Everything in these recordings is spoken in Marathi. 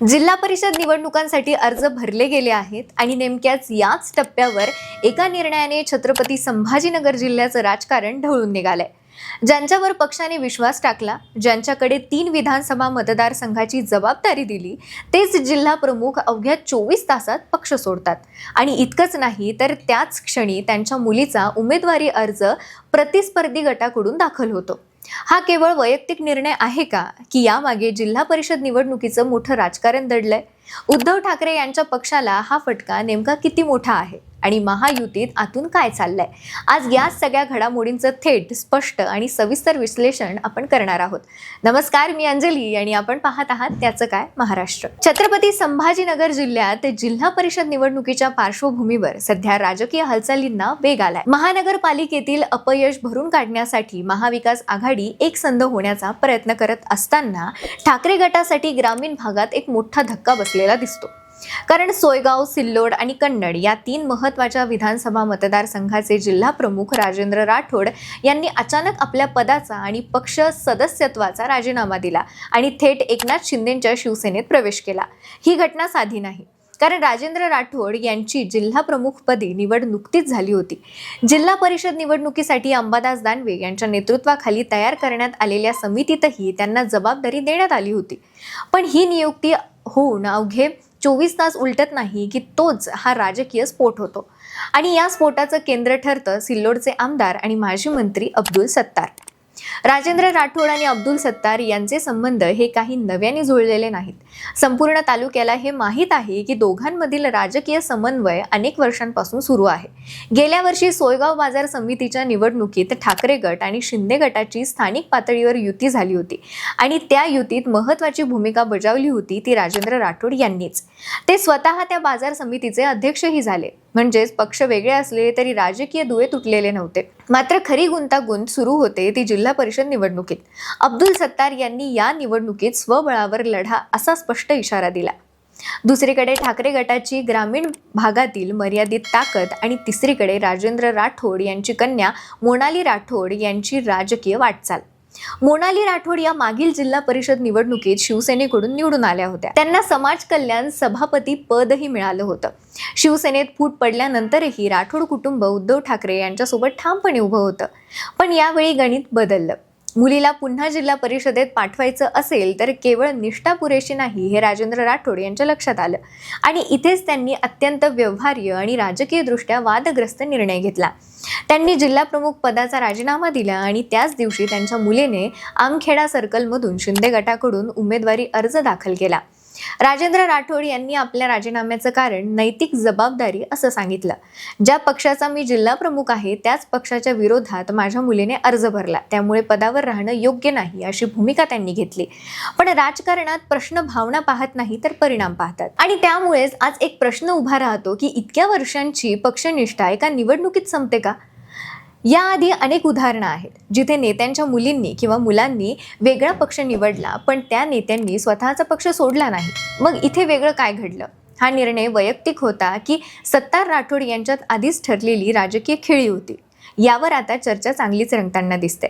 जिल्हा परिषद निवडणुकांसाठी अर्ज भरले गेले आहेत आणि नेमक्याच याच टप्प्यावर एका निर्णयाने छत्रपती संभाजीनगर जिल्ह्याचं राजकारण ढवळून निघालंय. ज्यांच्यावर पक्षाने विश्वास टाकला ज्यांच्याकडे तीन विधानसभा मतदारसंघाची जबाबदारी दिली तेच जिल्हा प्रमुख अवघ्या चोवीस तासात पक्ष सोडतात. आणि इतकंच नाही तर त्याच क्षणी त्यांच्या मुलीचा उमेदवारी अर्ज प्रतिस्पर्धी गटाकडून दाखल होतो. हा केवळ वैयक्तिक निर्णय आहे का? की यामागे जिल्हा परिषद निवडणुकीचं मोठं राजकारण दडलंय? उद्धव ठाकरे यांच्या पक्षाला हा फटका नेमका किती मोठा आहे? आणि महायुतीत आतून काय चाललंय? आज या सगळ्या घडामोडींचं थेट स्पष्ट आणि सविस्तर विश्लेषण आपण करणार आहोत. नमस्कार मी अंजली आणि आपण पाहत आहात त्याचं काय? महाराष्ट्र. छत्रपती संभाजीनगर जिल्ह्यात जिल्हा परिषद निवडणुकीच्या पार्श्वभूमीवर सध्या राजकीय हालचालींना वेग आलाय. महानगरपालिकेतील अपयश भरून काढण्यासाठी महाविकास आघाडी एक संध होण्याचा प्रयत्न करत असताना ठाकरे गटासाठी ग्रामीण भागात एक मोठा धक्का बसलेला दिसतो. कारण सोयगाव सिल्लोड आणि कन्नड या तीन महत्त्वाच्या विधानसभा मतदारसंघाचे जिल्हा प्रमुख राजेंद्र राठोड यांनी अचानक आपल्या पदाचा आणि पक्ष सदस्यत्वाचा राजीनामा दिला आणि थेट एकनाथ शिंदेंच्या शिवसेनेत प्रवेश केला. ही घटना साधी नाही. कारण राजेंद्र राठोड यांची जिल्हा प्रमुखपदी निवड नुकतीच झाली होती. जिल्हा परिषद निवडणुकीसाठी अंबादास दानवे यांच्या नेतृत्वाखाली तयार करण्यात आलेल्या समितीतही त्यांना जबाबदारी देण्यात आली होती. पण ही नियुक्ती होऊन अवघे चोवीस तास उलटत नाही की तोच हा राजकीय स्फोट होतो. आणि या स्फोटाचं केंद्र ठरतं सिल्लोडचे आमदार आणि माजी मंत्री अब्दुल सत्तार. राजेंद्र राठोड आणि अब्दुल सत्तार यांचे संबंध हे काही नव्याने जुळलेले नाहीत. संपूर्ण तालुक्याला हे माहीत आहे की दोघांमधील राजकीय समन्वय अनेक वर्षांपासून सुरू आहे. गेल्या वर्षी सोयगाव बाजार समितीच्या निवडणुकीत ठाकरे गट आणि शिंदे गटाची स्थानिक पातळीवर युती झाली होती. आणि त्या युतीत महत्वाची भूमिका बजावली होती ती राजेंद्र राठोड यांनीच. ते स्वतः त्या बाजार समितीचे अध्यक्षही झाले. म्हणजेच पक्ष वेगळे असले तरी राजकीय दुवे तुटलेले नव्हते. मात्र खरी गुंतागुंत सुरू होते ती जिल्हा परिषद निवडणुकीत. अब्दुल सत्तार यांनी या निवडणुकीत स्वबळावर लढा असा स्पष्ट इशारा दिला. दुसरीकडे ठाकरे गटाची ग्रामीण भागातील मर्यादित ताकद आणि तिसरीकडे राजेंद्र राठोड यांची कन्या मोनाली राठोड यांची राजकीय वाटचाल. मोनाली राठोड या मागील जिल्हा परिषद निवडणुकीत शिवसेनेकडून निवडून आल्या होत्या. त्यांना समाज कल्याण सभापती पदही मिळालं होतं. शिवसेनेत फूट पडल्यानंतरही राठोड कुटुंब उद्धव ठाकरे यांच्यासोबत ठामपणे उभं होतं. पण यावेळी गणित बदललं. मुलीला पुन्हा जिल्हा परिषदेत पाठवायचं असेल तर केवळ निष्ठा पुरेशी नाही हे राजेंद्र राठोड यांच्या लक्षात आलं. आणि इथेच त्यांनी अत्यंत व्यवहार्य आणि राजकीयदृष्ट्या वादग्रस्त निर्णय घेतला. त्यांनी जिल्हा प्रमुख पदाचा राजीनामा दिला आणि त्याच दिवशी त्यांच्या मुलीने आमखेडा सर्कलमधून शिंदे गटाकडून उमेदवारी अर्ज दाखल केला. राजेंद्र राठोड यांनी आपल्या राजीनाम्याचं कारण नैतिक जबाबदारी असं सांगितलं. ज्या पक्षाचा मी जिल्हा प्रमुख आहे त्याच पक्षाच्या विरोधात माझ्या मुलीने अर्ज भरला. त्यामुळे पदावर राहणं योग्य नाही अशी भूमिका त्यांनी घेतली. पण राजकारणात प्रश्न भावना पाहत नाही तर परिणाम पाहतात. आणि त्यामुळेच आज एक प्रश्न उभा राहतो की इतक्या वर्षांची पक्षनिष्ठा एका निवडणुकीत संपते का? याआधी अनेक उदाहरणं आहेत. जिथे नेत्यांच्या मुलींनी किंवा मुलांनी वेगळा पक्ष निवडला पण त्या नेत्यांनी स्वतःचा पक्ष सोडला नाही. मग इथे वेगळं काय घडलं? हा निर्णय वैयक्तिक होता की सत्तार राठोड यांच्यात आधीच ठरलेली राजकीय खेळी होती. यावर आता चर्चा चांगलीच रंगताना दिसते.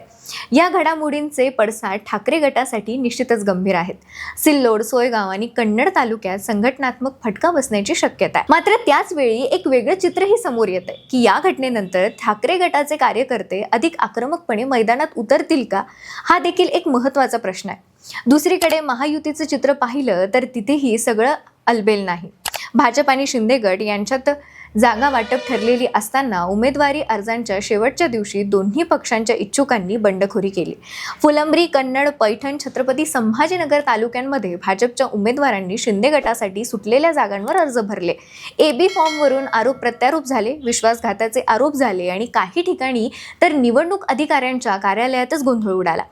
या घडामोडींचे पडसाद ठाकरे गटासाठी निश्चितच गंभीर आहेत. सिल्लोड सोयगाव आणि कन्नड तालुक्यात संघटनात्मक फटका बसण्याची शक्यता आहे. मात्र त्याच वेळी एक वेगळं चित्रही समोर येत आहे की या घटनेनंतर ठाकरे गटाचे कार्यकर्ते अधिक आक्रमकपणे मैदानात उतरतील का? हा देखील एक महत्त्वाचा प्रश्न आहे. दुसरीकडे महायुतीचं चित्र पाहिलं तर तिथेही सगळं अलबेल नाही. भाजप आणि शिंदे गट यांच्यात जागा वाटप ठरलेली असताना उमेदवारी अर्जांच्या शेवटच्या दिवशी दोन्ही पक्षांच्या इच्छुकांनी बंडखोरी केली. फुलंब्री कन्नड पैठण छत्रपती संभाजीनगर तालुक्यांमध्ये भाजपच्या उमेदवारांनी शिंदे गटासाठी सुटलेल्या जागांवर अर्ज भरले. एबी फॉर्मवरून आरोप प्रत्यारोप झाले विश्वासघाताचे आरोप झाले आणि काही ठिकाणी तर निवडणूक अधिकाऱ्यांच्या कार्यालयातच गोंधळ उडाला.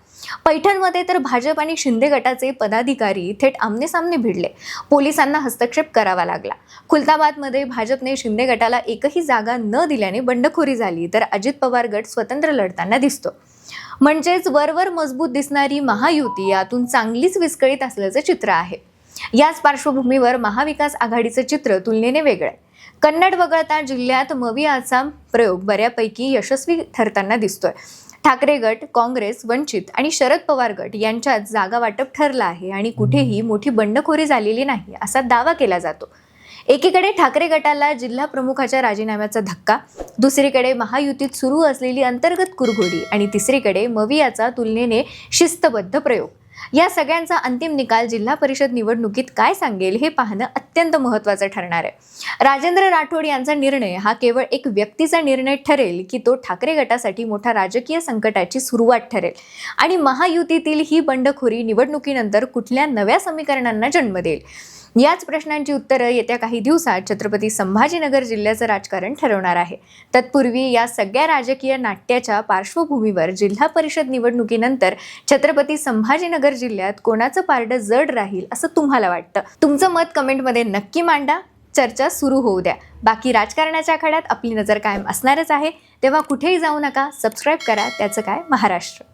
पैठणमध्ये तर भाजप आणि शिंदे गटाचे पदाधिकारी थेट आमनेसामने भिडले. पोलिसांना हस्तक्षेप करावा लागला. खुलताबादमध्ये भाजपने शिंदे गटाला एकही जागा न दिल्याने बंडखोरी झाली तर अजित पवार गट स्वतंत्र लढताना दिसतो. म्हणजेच वरवर मजबूत दिसणारी महायुती यातून चांगलीच विस्कळीत असल्याचं चित्र आहे. याच पार्श्वभूमीवर महाविकास आघाडीचं चित्र तुलनेने वेगळं आहे. कन्नड वगळता जिल्ह्यात मवियाचा प्रयोग बऱ्यापैकी यशस्वी ठरताना दिसतोय. ठाकरे गट काँग्रेस वंचित आणि शरद पवार गट यांच्यात जागा वाटप ठरलं आहे आणि कुठेही मोठी बंडखोरी झालेली नाही असा दावा केला जातो. एकीकडे ठाकरे गटाला जिल्हा प्रमुखाच्या राजीनाम्याचा धक्का दुसरीकडे महायुतीत सुरू असलेली अंतर्गत कुरघोडी आणि तिसरीकडे मवियाचा तुलनेने शिस्तबद्ध प्रयोग. या सगळ्यांचा अंतिम निकाल जिल्हा परिषद निवडणुकीत काय सांगेल हे पाहणं अत्यंत महत्त्वाचं ठरणार आहे. राजेंद्र राठोड यांचा निर्णय हा केवळ एक व्यक्तीचा निर्णय ठरेल की तो ठाकरे गटासाठी मोठ्या राजकीय संकटाची सुरुवात ठरेल. आणि महायुतीतील ही बंडखोरी निवडणुकीनंतर कुठल्या नव्या समीकरणांना जन्म देईल? याच प्रश्नांची उत्तरं येत्या काही दिवसात छत्रपती संभाजीनगर जिल्ह्याचं राजकारण ठरवणार आहे. तत्पूर्वी या सगळ्या राजकीय नाट्याच्या पार्श्वभूमीवर जिल्हा परिषद निवडणुकीनंतर छत्रपती संभाजीनगर जिल्ह्यात कोणाचं पारडं जड राहील असं तुम्हाला वाटतं? तुमचं मत कमेंटमध्ये नक्की मांडा. चर्चा सुरू होऊ द्या. बाकी राजकारणाच्या आखाड्यात आपली नजर कायम असणारच आहे. तेव्हा कुठेही जाऊ नका. सबस्क्राईब करा. त्याचं काय? महाराष्ट्र.